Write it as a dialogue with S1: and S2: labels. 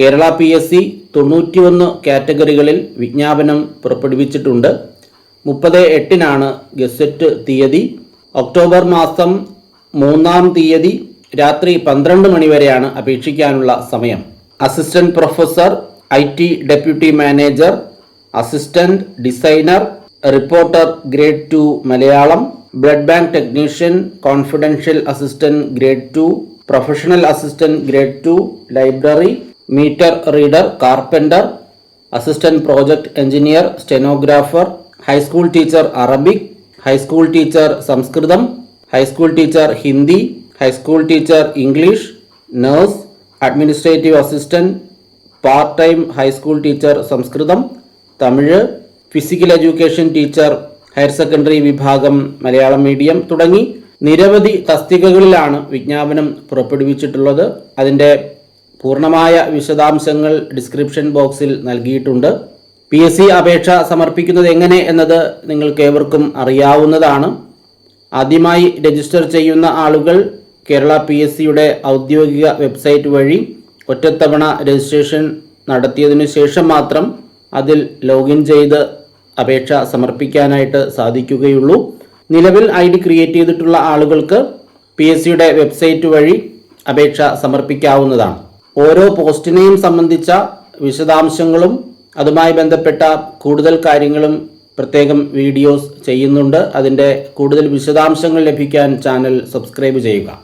S1: Kerala P S C തൊണ്ണൂറ്റിയൊന്ന് കാറ്റഗറികളിൽ വിജ്ഞാപനം പുറപ്പെടുവിച്ചിട്ടുണ്ട്. മുപ്പത് എട്ടിനാണ് ഗസറ്റ് തീയതി. ഒക്ടോബർ മാസം മൂന്നാം തീയതി രാത്രി പന്ത്രണ്ട് മണി വരെയാണ് അപേക്ഷിക്കാനുള്ള സമയം. Assistant professor I T deputy manager assistant designer reporter grade two Malayalam blood bank technician confidential assistant grade two professional assistant grade two library meter reader carpenter assistant project engineer stenographer high school teacher Arabic high school teacher Sanskrit high school teacher Hindi high school teacher English nurse administrative assistant part time high school teacher Sanskrit Tamil physical education teacher higher secondary വിഭാഗം Malayalam medium തുടങ്ങി നിരവധി തസ്തികകളിലാണ് വിജ്ഞാപനം പുറപ്പെടുവിച്ചിട്ടുള്ളത്. അതിന്റെ പൂർണമായ വിശദാംശങ്ങൾ description ബോക്സിൽ നൽകിയിട്ടുണ്ട്. P S C അപേക്ഷ സമർപ്പിക്കുന്നത് എങ്ങനെ എന്നത് നിങ്ങൾക്ക് ഏവർക്കും അറിയാവുന്നതാണ്. ആദ്യമായി രജിസ്റ്റർ ചെയ്യുന്ന ആളുകൾ കേരള പി എസ് സിയുടെ ഔദ്യോഗിക വെബ്സൈറ്റ് വഴി ഒറ്റത്തവണ രജിസ്ട്രേഷൻ നടത്തിയതിനു ശേഷം മാത്രം അതിൽ ലോഗിൻ ചെയ്ത് അപേക്ഷ സമർപ്പിക്കാനായിട്ട് സാധിക്കുകയുള്ളൂ. നിലവിൽ ഐ ഡി ക്രിയേറ്റ് ചെയ്തിട്ടുള്ള ആളുകൾക്ക് പി എസ് സിയുടെ വെബ്സൈറ്റ് വഴി അപേക്ഷ സമർപ്പിക്കാവുന്നതാണ്. ഓരോ പോസ്റ്റിനെയും സംബന്ധിച്ച വിശദാംശങ്ങളും അതുമായി ബന്ധപ്പെട്ട കൂടുതൽ കാര്യങ്ങളും പ്രത്യേകം വീഡിയോസ് ചെയ്യുന്നുണ്ട്. അതിന്റെ കൂടുതൽ വിശദാംശങ്ങൾ ലഭിക്കാൻ ചാനൽ സബ്സ്ക്രൈബ് ചെയ്യുക.